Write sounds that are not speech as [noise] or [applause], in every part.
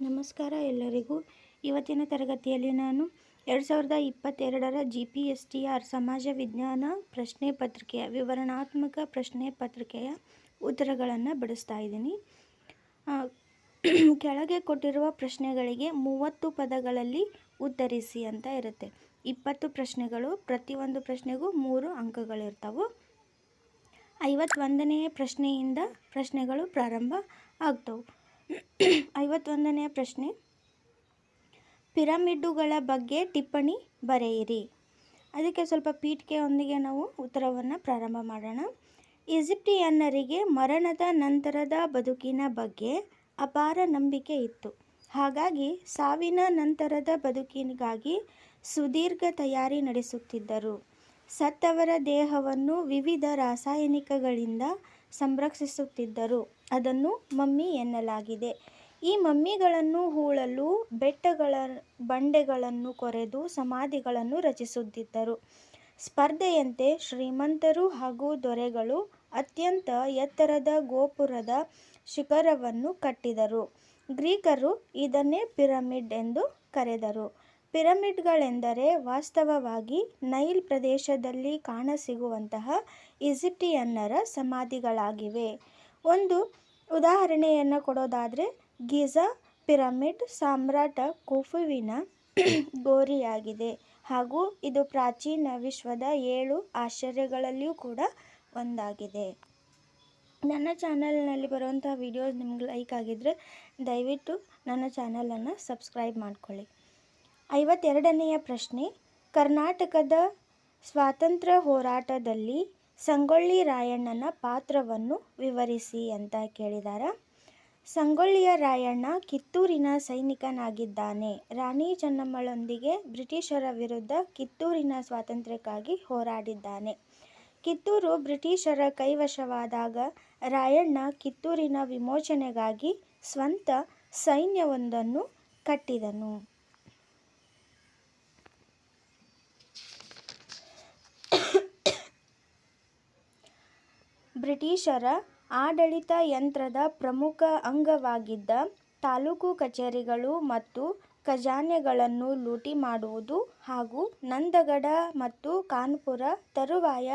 ನಮಸ್ಕಾರ ಎಲ್ಲರಿಗೂ. ಇವತ್ತಿನ ತರಗತಿಯಲ್ಲಿ ನಾನು ಎರಡು ಸಾವಿರದ ಇಪ್ಪತ್ತೆರಡರ G P S T R ಸಮಾಜ ವಿಜ್ಞಾನ ಪ್ರಶ್ನೆ ಪತ್ರಿಕೆಯ ವಿವರಣಾತ್ಮಕ ಪ್ರಶ್ನೆ ಪತ್ರಿಕೆಯ ಉತ್ತರಗಳನ್ನು ಬಿಡಿಸ್ತಾ ಇದ್ದೀನಿ. ಕೆಳಗೆ ಕೊಟ್ಟಿರುವ ಪ್ರಶ್ನೆಗಳಿಗೆ ಮೂವತ್ತು ಪದಗಳಲ್ಲಿ ಉತ್ತರಿಸಿ ಅಂತ ಇರುತ್ತೆ. ಇಪ್ಪತ್ತು ಪ್ರಶ್ನೆಗಳು, ಪ್ರತಿಯೊಂದು ಪ್ರಶ್ನೆಗೂ ಮೂರು ಅಂಕಗಳಿರ್ತವೆ. ಐವತ್ತೊಂದನೆಯ ಪ್ರಶ್ನೆಯಿಂದ ಪ್ರಶ್ನೆಗಳು ಪ್ರಾರಂಭ ಆಗ್ತವೆ. ಐವತ್ತೊಂದನೆಯ ಪ್ರಶ್ನೆ. ಪಿರಮಿಡ್ಡುಗಳ ಬಗ್ಗೆ ಟಿಪ್ಪಣಿ ಬರೆಯಿರಿ. ಅದಕ್ಕೆ ಸ್ವಲ್ಪ ಪೀಠಿಕೆಯೊಂದಿಗೆ ನಾವು ಉತ್ತರವನ್ನು ಪ್ರಾರಂಭ ಮಾಡೋಣ. ಈಜಿಪ್ಟಿಯನ್ನರಿಗೆ ಮರಣದ ನಂತರದ ಬದುಕಿನ ಬಗ್ಗೆ ಅಪಾರ ನಂಬಿಕೆ ಇತ್ತು. ಹಾಗಾಗಿ ಸಾವಿನ ನಂತರದ ಬದುಕಿಗಾಗಿ ಸುದೀರ್ಘ ತಯಾರಿ ನಡೆಸುತ್ತಿದ್ದರು. ಸತ್ತವರ ದೇಹವನ್ನು ವಿವಿಧ ರಾಸಾಯನಿಕಗಳಿಂದ ಸಂರಕ್ಷಿಸುತ್ತಿದ್ದರು. ಅದನ್ನು ಮಮ್ಮಿ ಎನ್ನಲಾಗಿದೆ. ಈ ಮಮ್ಮಿಗಳನ್ನು ಹೂಳಲು ಬೆಟ್ಟಗಳ ಬಂಡೆಗಳನ್ನು ಕೊರೆದು ಸಮಾಧಿಗಳನ್ನು ರಚಿಸುತ್ತಿದ್ದರು. ಸ್ಪರ್ಧೆಯಂತೆ ಶ್ರೀಮಂತರು ಹಾಗೂ ದೊರೆಗಳು ಅತ್ಯಂತ ಎತ್ತರದ ಗೋಪುರದ ಶಿಖರವನ್ನು ಕಟ್ಟಿದರು. ಗ್ರೀಕರು ಇದನ್ನೇ ಪಿರಮಿಡ್ ಎಂದು ಕರೆದರು. ಪಿರಮಿಡ್ಗಳೆಂದರೆ ವಾಸ್ತವವಾಗಿ ನೈಲ್ ಪ್ರದೇಶದಲ್ಲಿ ಕಾಣಸಿಗುವಂತಹ ಈಜಿಪ್ಟಿಯನ್ನರ ಸಮಾಧಿಗಳಾಗಿವೆ. ಒಂದು ಉದಾಹರಣೆಯನ್ನು ಕೊಡೋದಾದರೆ, ಗಿಜಾ ಪಿರಮಿಡ್ ಸಾಮ್ರಾಟ ಕುಫುವಿನ [clears throat] ಗೋರಿಯಾಗಿದೆ ಹಾಗೂ ಇದು ಪ್ರಾಚೀನ ವಿಶ್ವದ ಏಳು ಆಶ್ಚರ್ಯಗಳಲ್ಲಿಯೂ ಕೂಡ ಒಂದಾಗಿದೆ. ನನ್ನ ಚಾನಲ್ನಲ್ಲಿ ಬರುವಂಥ ವಿಡಿಯೋಸ್ ನಿಮ್ಗೆ ಲೈಕ್ ಆಗಿದ್ದರೆ ದಯವಿಟ್ಟು ನನ್ನ ಚಾನಲನ್ನು ಸಬ್ಸ್ಕ್ರೈಬ್ ಮಾಡಿಕೊಳ್ಳಿ. ಐವತ್ತೆರಡನೆಯ ಪ್ರಶ್ನೆ, ಕರ್ನಾಟಕದ ಸ್ವಾತಂತ್ರ್ಯ ಹೋರಾಟದಲ್ಲಿ ಸಂಗೊಳ್ಳಿ ರಾಯಣ್ಣನ ಪಾತ್ರವನ್ನು ವಿವರಿಸಿ ಅಂತ ಕೇಳಿದಾರ. ಸಂಗೊಳ್ಳಿಯ ರಾಯಣ್ಣ ಕಿತ್ತೂರಿನ ಸೈನಿಕನಾಗಿದ್ದಾನೆ. ರಾಣಿ ಚೆನ್ನಮ್ಮಳೊಂದಿಗೆ ಬ್ರಿಟಿಷರ ವಿರುದ್ಧ ಕಿತ್ತೂರಿನ ಸ್ವಾತಂತ್ರ್ಯಕ್ಕಾಗಿ ಹೋರಾಡಿದ್ದಾನೆ. ಕಿತ್ತೂರು ಬ್ರಿಟಿಷರ ಕೈವಶವಾದಾಗ ರಾಯಣ್ಣ ಕಿತ್ತೂರಿನ ವಿಮೋಚನೆಗಾಗಿ ಸ್ವಂತ ಸೈನ್ಯವೊಂದನ್ನು ಕಟ್ಟಿದನು. ಬ್ರಿಟಿಷರ ಆಡಳಿತ ಯಂತ್ರದ ಪ್ರಮುಖ ಅಂಗವಾಗಿದ್ದ ತಾಲೂಕು ಕಚೇರಿಗಳು ಮತ್ತು ಖಜಾನೆಗಳನ್ನು ಲೂಟಿ ಮಾಡುವುದು ಹಾಗೂ ನಂದಗಡ ಮತ್ತು ಕಾನ್ಪುರ ತರುವಾಯ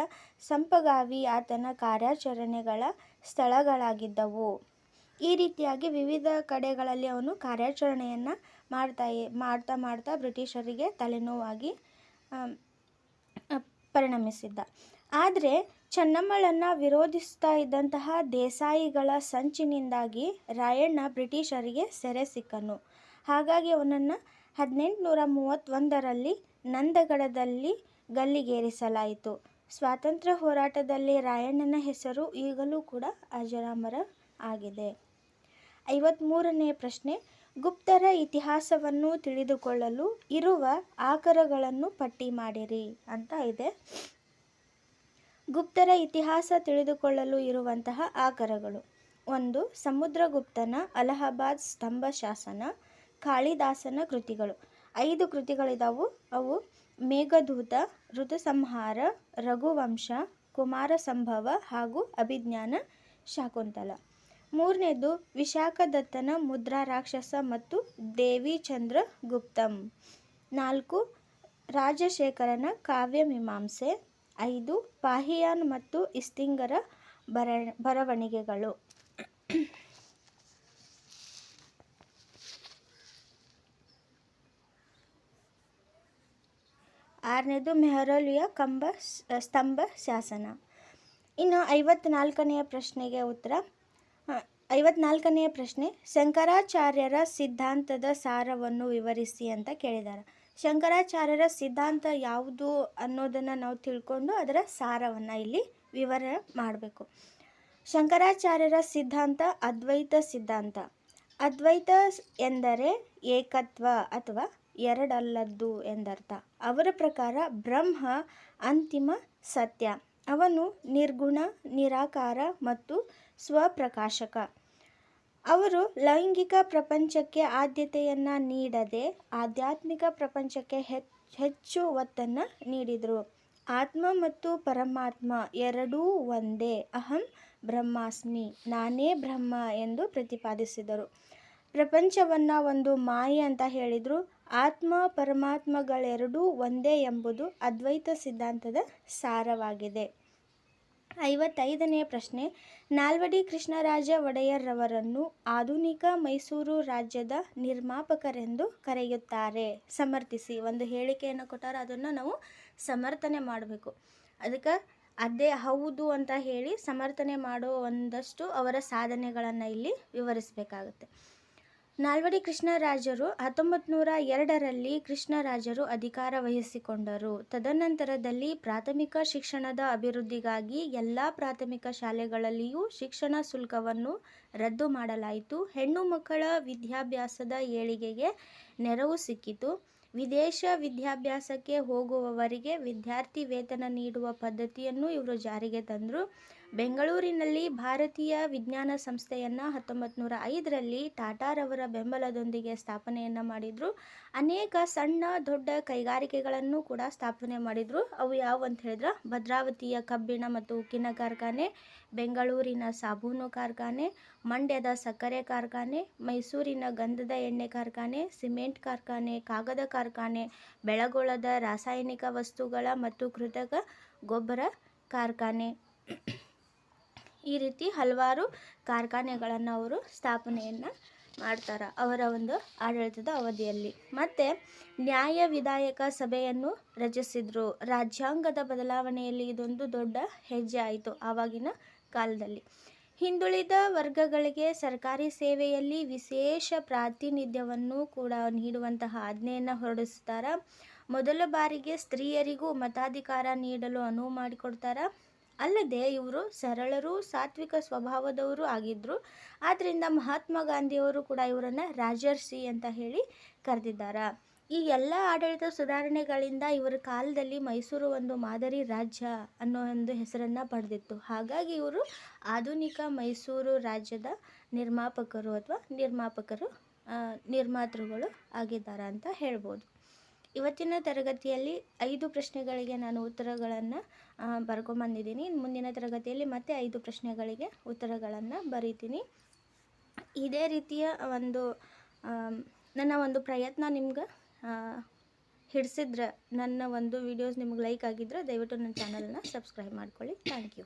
ಸಂಪಗಾವಿ ಆತನ ಕಾರ್ಯಾಚರಣೆಗಳ ಸ್ಥಳಗಳಾಗಿದ್ದವು. ಈ ರೀತಿಯಾಗಿ ವಿವಿಧ ಕಡೆಗಳಲ್ಲಿ ಅವನು ಕಾರ್ಯಾಚರಣೆಯನ್ನು ಮಾಡ್ತಾ ಮಾಡ್ತಾ ಮಾಡ್ತಾ ಬ್ರಿಟಿಷರಿಗೆ ತಲೆನೋವಾಗಿ ಪರಿಣಮಿಸಿದ್ದ. ಆದರೆ ಚೆನ್ನಮ್ಮಳನ್ನು ವಿರೋಧಿಸ್ತಾ ಇದ್ದಂತಹ ದೇಸಾಯಿಗಳ ಸಂಚಿನಿಂದಾಗಿ ರಾಯಣ್ಣ ಬ್ರಿಟಿಷರಿಗೆ ಸೆರೆ ಸಿಕ್ಕನು. ಹಾಗಾಗಿ ಅವನನ್ನು ಹದಿನೆಂಟುನೂರ ಮೂವತ್ತೊಂದರಲ್ಲಿ ನಂದಗಡದಲ್ಲಿ ಗಲ್ಲಿಗೇರಿಸಲಾಯಿತು. ಸ್ವಾತಂತ್ರ್ಯ ಹೋರಾಟದಲ್ಲಿ ರಾಯಣ್ಣನ ಹೆಸರು ಈಗಲೂ ಕೂಡ ಅಜರಾಮರ ಆಗಿದೆ. ಐವತ್ತ್ಮೂರನೇ ಪ್ರಶ್ನೆ, ಗುಪ್ತರ ಇತಿಹಾಸವನ್ನು ತಿಳಿದುಕೊಳ್ಳಲು ಇರುವ ಆಕರಗಳನ್ನು ಪಟ್ಟಿ ಮಾಡಿರಿ ಅಂತ ಇದೆ. ಗುಪ್ತರ ಇತಿಹಾಸ ತಿಳಿದುಕೊಳ್ಳಲು ಇರುವಂತಹ ಆಕರಗಳು ಒಂದು, ಸಮುದ್ರಗುಪ್ತನ ಅಲಹಾಬಾದ್ ಸ್ತಂಭ ಶಾಸನ, ಕಾಳಿದಾಸನ ಕೃತಿಗಳು. ಐದು ಕೃತಿಗಳಿದಾವು. ಅವು ಮೇಘದೂತ, ಋತುಸಂಹಾರ, ರಘುವಂಶ ಕುಮಾರ ಸಂಭವ ಹಾಗೂ ಅಭಿಜ್ಞಾನ ಶಾಕುಂತಲ. ಮೂರನೇದು, ವಿಶಾಖದತ್ತನ ಮುದ್ರಾ ರಾಕ್ಷಸ ಮತ್ತು ದೇವಿಚಂದ್ರ ಗುಪ್ತಂ. ನಾಲ್ಕು, ರಾಜಶೇಖರನ ಕಾವ್ಯಮೀಮಾಂಸೆ ಐದು, ಪಾಹಿಯಾನ್ ಮತ್ತು ಇಸ್ತಿಂಗರ ಬರ ಬರವಣಿಗೆಗಳು. ಆರನೇದು, ಮೆಹರಲಿಯ ಕಂಬ ಸ್ತಂಭ ಶಾಸನ. ಇನ್ನು ಐವತ್ನಾಲ್ಕನೆಯ ಪ್ರಶ್ನೆಗೆ ಉತ್ತರ ಐವತ್ನಾಲ್ಕನೆಯ ಪ್ರಶ್ನೆ, ಶಂಕರಾಚಾರ್ಯರ ಸಿದ್ಧಾಂತದ ಸಾರವನ್ನು ವಿವರಿಸಿ ಅಂತ ಕೇಳಿದ್ದಾರೆ ಶಂಕರಾಚಾರ್ಯರ ಸಿದ್ಧಾಂತ ಯಾವುದು ಅನ್ನೋದನ್ನು ನಾವು ತಿಳ್ಕೊಂಡು ಅದರ ಸಾರವನ್ನು ಇಲ್ಲಿ ವಿವರ ಮಾಡಬೇಕು. ಶಂಕರಾಚಾರ್ಯರ ಸಿದ್ಧಾಂತ ಅದ್ವೈತ ಸಿದ್ಧಾಂತ. ಅದ್ವೈತ ಎಂದರೆ ಏಕತ್ವ ಅಥವಾ ಎರಡಲ್ಲದ್ದು ಎಂದರ್ಥ. ಅವರ ಪ್ರಕಾರ ಬ್ರಹ್ಮ ಅಂತಿಮ ಸತ್ಯ. ಅವನು ನಿರ್ಗುಣ, ನಿರಾಕಾರ ಮತ್ತು ಸ್ವಪ್ರಕಾಶಕ. ಅವರು ಲೈಂಗಿಕ ಪ್ರಪಂಚಕ್ಕೆ ಆದ್ಯತೆಯನ್ನು ನೀಡದೆ ಆಧ್ಯಾತ್ಮಿಕ ಪ್ರಪಂಚಕ್ಕೆ ಹೆಚ್ಚು ಒತ್ತನ್ನು ನೀಡಿದರು. ಆತ್ಮ ಮತ್ತು ಪರಮಾತ್ಮ ಎರಡೂ ಒಂದೇ. ಅಹಂ, ಬ್ರಹ್ಮಾಸ್ಮಿ. ನಾನೇ ಬ್ರಹ್ಮ ಎಂದು ಪ್ರತಿಪಾದಿಸಿದರು. ಪ್ರಪಂಚವನ್ನು ಒಂದು ಮಾಯೆ ಅಂತ ಹೇಳಿದರು. ಆತ್ಮ, ಪರಮಾತ್ಮಗಳೆರಡೂ ಒಂದೇ ಎಂಬುದು ಅದ್ವೈತ ಸಿದ್ಧಾಂತದ ಸಾರವಾಗಿದೆ. ಐವತ್ತೈದನೆಯ ಪ್ರಶ್ನೆ. ನಾಲ್ವಡಿ ಕೃಷ್ಣರಾಜ ಒಡೆಯರ್ರವರನ್ನು ಆಧುನಿಕ ಮೈಸೂರು ರಾಜ್ಯದ ನಿರ್ಮಾಪಕರೆಂದು ಕರೆಯುತ್ತಾರೆ. ಸಮರ್ಥಿಸಿ, ಒಂದು ಹೇಳಿಕೆಯನ್ನು ಕೊಟ್ಟಾರೆ, ಅದನ್ನು ನಾವು ಸಮರ್ಥನೆ ಮಾಡಬೇಕು. ಅದಕ್ಕೆ ಅದೇ ಹೌದು ಅಂತ ಹೇಳಿ ಸಮರ್ಥನೆ ಮಾಡೋ ಒಂದಷ್ಟು ಅವರ ಸಾಧನೆಗಳನ್ನು ಇಲ್ಲಿ ವಿವರಿಸಬೇಕಾಗುತ್ತೆ. ನಾಲ್ವಡಿ ಕೃಷ್ಣರಾಜರು ಹತ್ತೊಂಬತ್ತು ನೂರ ಎರಡರಲ್ಲಿ ಕೃಷ್ಣರಾಜರು ಅಧಿಕಾರ ವಹಿಸಿಕೊಂಡರು. ತದನಂತರದಲ್ಲಿ ಪ್ರಾಥಮಿಕ ಶಿಕ್ಷಣದ ಅಭಿವೃದ್ಧಿಗಾಗಿ ಎಲ್ಲ ಪ್ರಾಥಮಿಕ ಶಾಲೆಗಳಲ್ಲಿಯೂ ಶಿಕ್ಷಣ ಶುಲ್ಕವನ್ನು ರದ್ದು ಮಾಡಲಾಯಿತು. ಹೆಣ್ಣು ಮಕ್ಕಳ ವಿದ್ಯಾಭ್ಯಾಸದ ಏಳಿಗೆಗೆ ನೆರವು ಸಿಕ್ಕಿತು. ವಿದೇಶ ವಿದ್ಯಾಭ್ಯಾಸಕ್ಕೆ ಹೋಗುವವರಿಗೆ ವಿದ್ಯಾರ್ಥಿ ವೇತನ ನೀಡುವ ಪದ್ಧತಿಯನ್ನು ಇವರು ಜಾರಿಗೆ ತಂದರು. ಬೆಂಗಳೂರಿನಲ್ಲಿ ಭಾರತೀಯ ವಿಜ್ಞಾನ ಸಂಸ್ಥೆಯನ್ನು ಹತ್ತೊಂಬತ್ತು ನೂರ ಐದರಲ್ಲಿ ಟಾಟಾರವರ ಬೆಂಬಲದೊಂದಿಗೆ ಸ್ಥಾಪನೆಯನ್ನು ಮಾಡಿದರು. ಅನೇಕ ಸಣ್ಣ, ದೊಡ್ಡ ಕೈಗಾರಿಕೆಗಳನ್ನು ಕೂಡ ಸ್ಥಾಪನೆ ಮಾಡಿದರು. ಅವು ಯಾವುವು ಅಂತ ಹೇಳಿದ್ರೆ, ಭದ್ರಾವತಿಯ ಕಬ್ಬಿಣ ಮತ್ತು ಉಕ್ಕಿನ ಕಾರ್ಖಾನೆ, ಬೆಂಗಳೂರಿನ ಸಾಬೂನು ಕಾರ್ಖಾನೆ, ಮಂಡ್ಯದ ಸಕ್ಕರೆ ಕಾರ್ಖಾನೆ, ಮೈಸೂರಿನ ಗಂಧದ ಎಣ್ಣೆ ಕಾರ್ಖಾನೆ, ಸಿಮೆಂಟ್ ಕಾರ್ಖಾನೆ, ಕಾಗದ ಕಾರ್ಖಾನೆ, ಬೆಳಗೊಳದ ರಾಸಾಯನಿಕ ವಸ್ತುಗಳ ಮತ್ತು ಕೃತಕ ಗೊಬ್ಬರ ಕಾರ್ಖಾನೆ. ಈ ರೀತಿ ಹಲವಾರು ಕಾರ್ಖಾನೆಗಳನ್ನು ಅವರು ಸ್ಥಾಪನೆಯನ್ನು ಮಾಡ್ತಾರೆ ಅವರ ಒಂದು ಆಡಳಿತದ ಅವಧಿಯಲ್ಲಿ. ಮತ್ತು ನ್ಯಾಯ ವಿಧಾಯಕ ಸಭೆಯನ್ನು ರಚಿಸಿದರು. ರಾಜ್ಯಾಂಗದ ಬದಲಾವಣೆಯಲ್ಲಿ ಇದೊಂದು ದೊಡ್ಡ ಹೆಜ್ಜೆ ಆಯಿತು ಆವಾಗಿನ ಕಾಲದಲ್ಲಿ. ಹಿಂದುಳಿದ ವರ್ಗಗಳಿಗೆ ಸರ್ಕಾರಿ ಸೇವೆಯಲ್ಲಿ ವಿಶೇಷ ಪ್ರಾತಿನಿಧ್ಯವನ್ನು ಕೂಡ ನೀಡುವಂತಹ ಆಜ್ಞೆಯನ್ನು ಹೊರಡಿಸ್ತಾರೆ. ಮೊದಲ ಬಾರಿಗೆ ಸ್ತ್ರೀಯರಿಗೂ ಮತಾಧಿಕಾರ ನೀಡಲು ಅನುವು ಮಾಡಿಕೊಡ್ತಾರೆ. ಅಲ್ಲದೆ ಇವರು ಸರಳರು, ಸಾತ್ವಿಕ ಸ್ವಭಾವದವರು ಆಗಿದ್ದರು ಆದ್ದರಿಂದ ಮಹಾತ್ಮ ಗಾಂಧಿಯವರು ಕೂಡ ಇವರನ್ನು ರಾಜರ್ಷಿ ಅಂತ ಹೇಳಿ ಕರೆದಿದ್ದಾರೆ. ಈ ಎಲ್ಲ ಆಡಳಿತ ಸುಧಾರಣೆಗಳಿಂದ ಇವರ ಕಾಲದಲ್ಲಿ ಮೈಸೂರು ಒಂದು ಮಾದರಿ ರಾಜ್ಯ ಅನ್ನೋ ಒಂದು ಹೆಸರನ್ನು ಪಡೆದಿತ್ತು. ಹಾಗಾಗಿ ಇವರು ಆಧುನಿಕ ಮೈಸೂರು ರಾಜ್ಯದ ನಿರ್ಮಾಪಕರು ಅಥವಾ ನಿರ್ಮಾಪಕರು ನಿರ್ಮಾತೃಗಳು ಆಗಿದ್ದಾರೆ ಅಂತ ಹೇಳ್ಬೋದು. ಇವತ್ತಿನ ತರಗತಿಯಲ್ಲಿ ಐದು ಪ್ರಶ್ನೆಗಳಿಗೆ ನಾನು ಉತ್ತರಗಳನ್ನು ಬರ್ಕೊಂಬಂದಿದ್ದೀನಿ ಮುಂದಿನ ತರಗತಿಯಲ್ಲಿ ಮತ್ತೆ ಐದು ಪ್ರಶ್ನೆಗಳಿಗೆ ಉತ್ತರಗಳನ್ನು ಬರೀತೀನಿ. ಇದೇ ರೀತಿಯ ಒಂದು ನನ್ನ ಒಂದು ಪ್ರಯತ್ನ ನಿಮ್ಗೆ ಹಿಡಿಸಿದ್ರೆ, ನನ್ನ ಒಂದು ವಿಡಿಯೋಸ್ ನಿಮ್ಗೆ ಲೈಕ್ ಆಗಿದ್ರೆ ದಯವಿಟ್ಟು ನನ್ನ ಚಾನಲ್ನ ಸಬ್ಸ್ಕ್ರೈಬ್ ಮಾಡ್ಕೊಳ್ಳಿ. Thank you